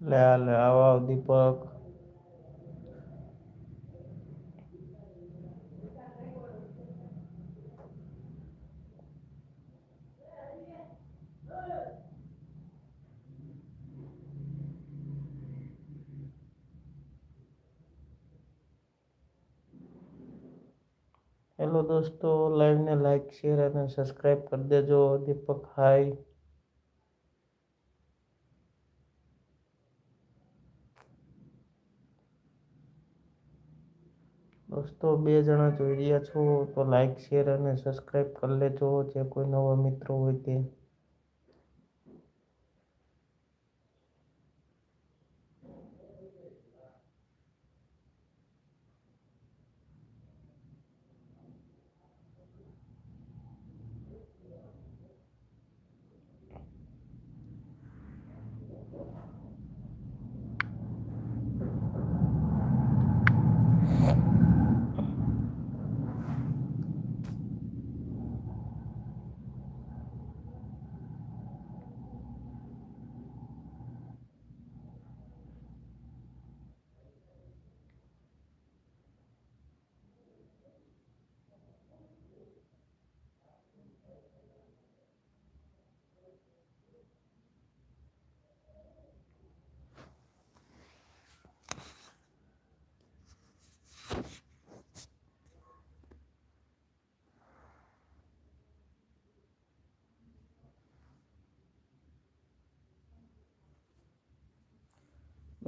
લે હાલ આવો આવ દીપક હેલો દોસ્તો લાઈવને લાઈક શેર અને સબસ્ક્રાઈબ કરી દેજો દીપક હાય દોસ્તો, બે જણા જોઈ રહ્યા છો, તો લાઈક શેર અને સબસ્ક્રાઈબ કરી લેજો, જે કોઈ નવા મિત્રો હોય તે.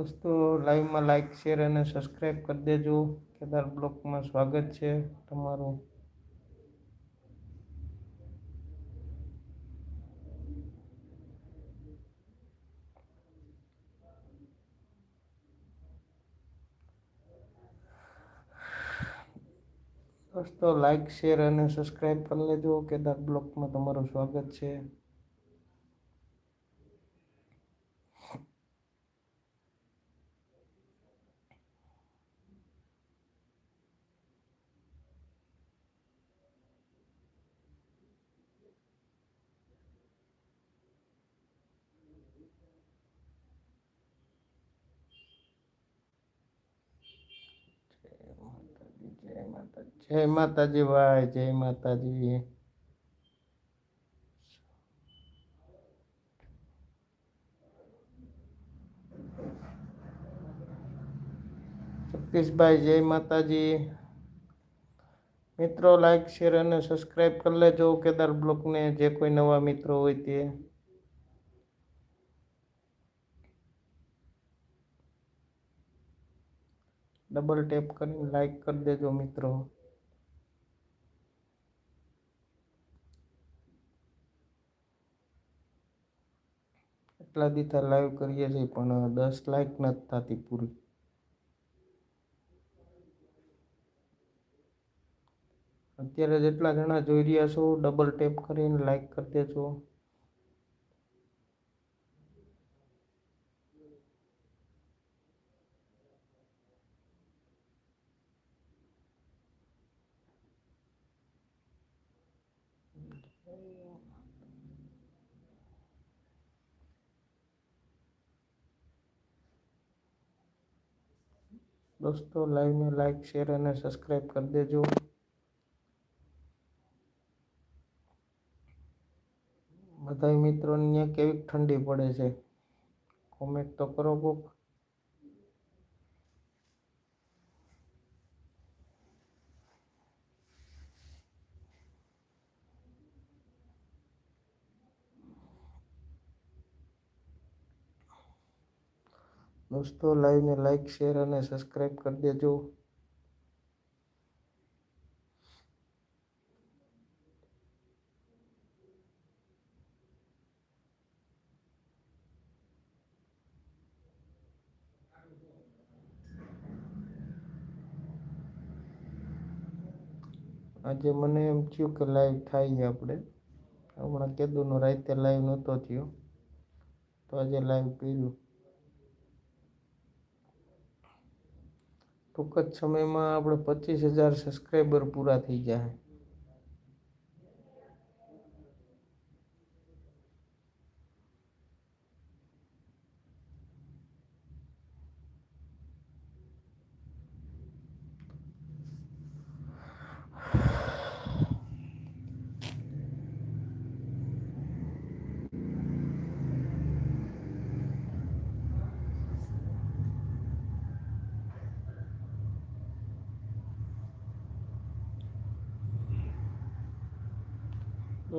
દોસ્તો, લાઈવમાં લાઈક શેર અને સબસ્ક્રાઈબ કરી દેજો. કેદાર બ્લોકમાં સ્વાગત છે તમારું. દોસ્તો લાઈક શેર અને સબસ્ક્રાઈબ કરી લેજો. કેદાર બ્લોકમાં તમારું સ્વાગત છે. જય માતાજી જય માતાજી ભાઈ જય માતાજી જગદીશભાઈ જય માતાજી મિત્રો લાઈક શેર અને સબસ્ક્રાઈબ કરી લેજો કેદાર બ્લોકને જે કોઈ નવા મિત્રો હોય તે ડબલ ટેપ કરીને લાઈક કરી દેજો મિત્રો. એટલા દીધા લાઈવ કરીએ છીએ, પણ દસ લાઈક નથી થતી પૂરી. અત્યારે જેટલા જણા જોઈ રહ્યા છો ડબલ ટેપ કરીને લાઈક કરી દેજો. દોસ્તો લાઈવને લાઈક, શેર અને સબસ્ક્રાઈબ કરી દેજો. બધા મિત્રોને કેવી ઠંડી પડે છે. કોમેન્ટ તો કરો કોક. દોસ્તો લાઈવને લાઈક, શેર અને સબસ્ક્રાઈબ કરી દેજો. આજે મને એમ થયું કે લાઈવ થાય છે આપણે. હમણાં કેદુનો રાતે લાઈવ નહોતો થયો. તો આજે લાઈવ કર્યું. ટૂંક જ સમયમાં આપણે પચીસ હજાર સબસ્ક્રાઈબર પૂરા થઈ જાય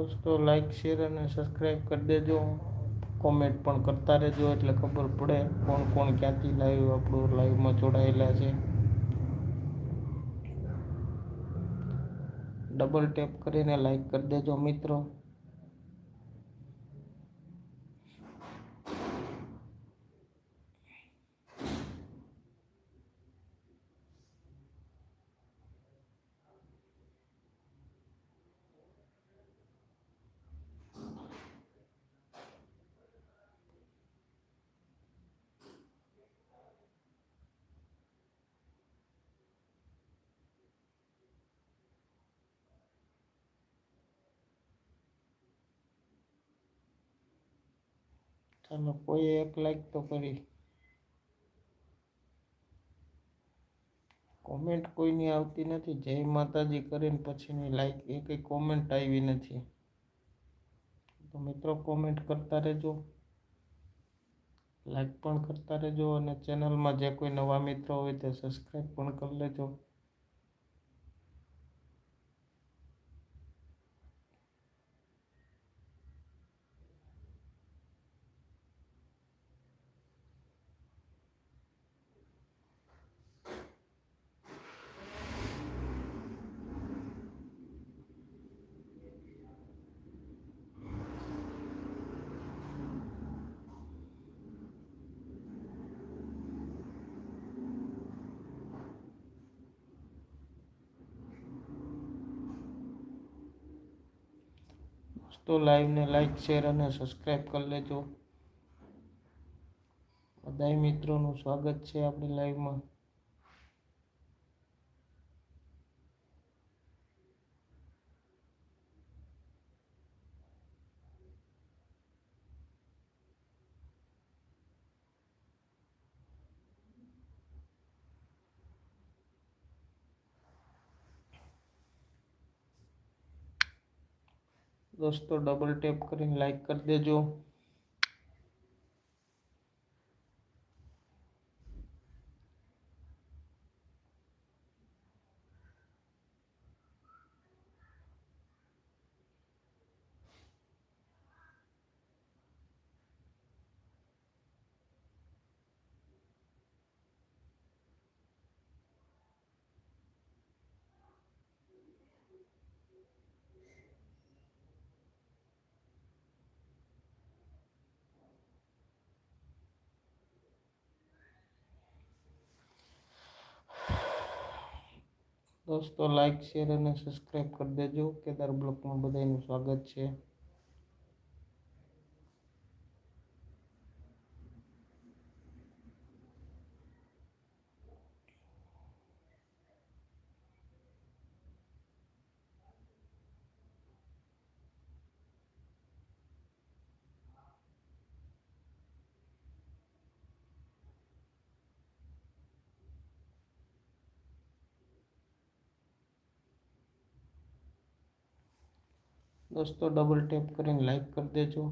દોસ્તો લાઈક શેર અને સબસ્ક્રાઈબ કરી દેજો. કોમેન્ટ પણ કરતા રહેજો એટલે ખબર પડે કોણ કોણ ક્યાંથી લાઈવ આપણું લાઈવમાં જોડાયેલા છે. ડબલ ટેપ કરીને લાઈક કરી દેજો મિત્રો. ચાલો કોઈ એક લાઈક તો કરી. કોમેન્ટ કોઈની આવતી નથી. જય માતાજી કરીને પછીની લાઈક એ કંઈ કોમેન્ટ આવી નથી. તો મિત્રો કોમેન્ટ કરતા રહેજો. લાઈક પણ કરતા રહેજો અને ચેનલમાં જે કોઈ નવા મિત્રો હોય તે સબસ્ક્રાઈબ પણ કરી લેજો. તો લાઈવને લાઈક શેર અને સબસ્ક્રાઈબ કરી લેજો. બધાય મિત્રોનું સ્વાગત છે આપણી લાઈવમાં દોસ્તો ડબલ ટેપ કરીને લાઈક કરી દેજો. દોસ્તો લાઈક શેર અને સબસ્ક્રાઈબ કરી દેજો. કેદાર બ્લોકમાં બધાનું સ્વાગત છે. દોસ્તો ડબલ ટેપ કરીને લાઈક કરી દેજો.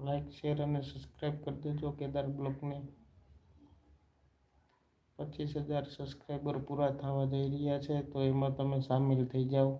લાઈક શેર અને સબસ્ક્રાઈબ કરી દેજો કેદાર બ્લોગને પચીસ હજાર સબસ્ક્રાઈબર પૂરા થવા જઈ રહ્યા છે, તો એમાં તમે સામેલ થઈ જાઓ.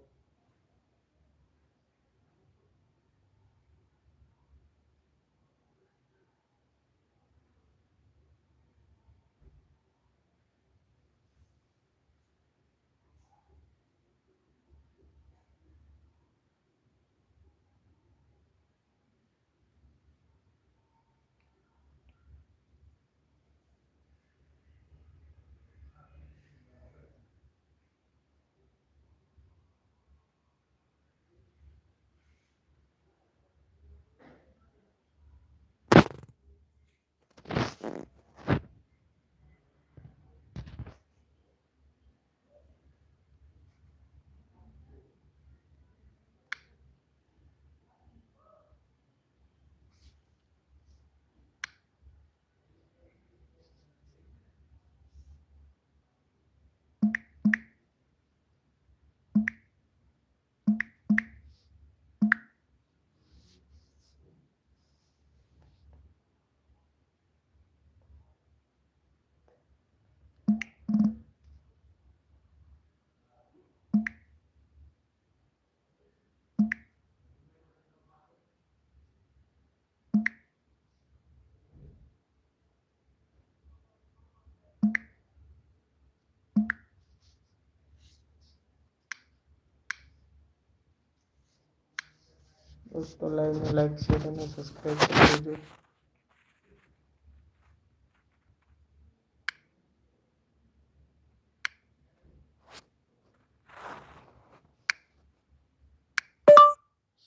દોસ્તો લાઈવને લાઈક શેર અને સબસ્ક્રાઈબ કરી દેજો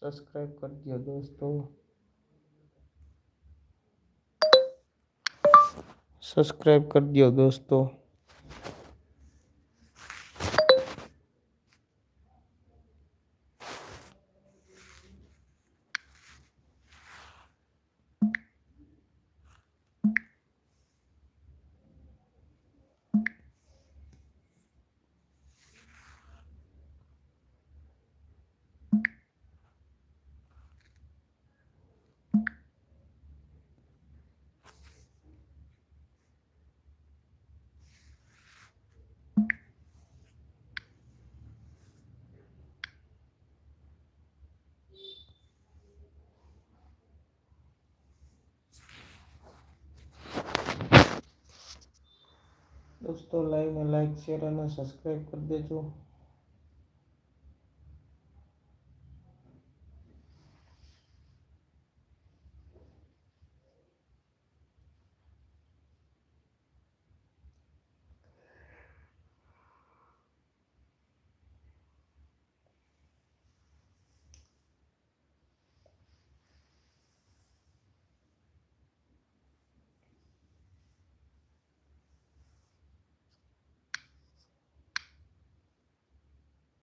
સબસ્ક્રાઈબ કરી દો દોસ્તો સબસ્ક્રાઈબ કરી દો દોસ્તો દોસ્તો લાઈવને લાઈક શેર અને સબસ્ક્રાઈબ કરી દેજો.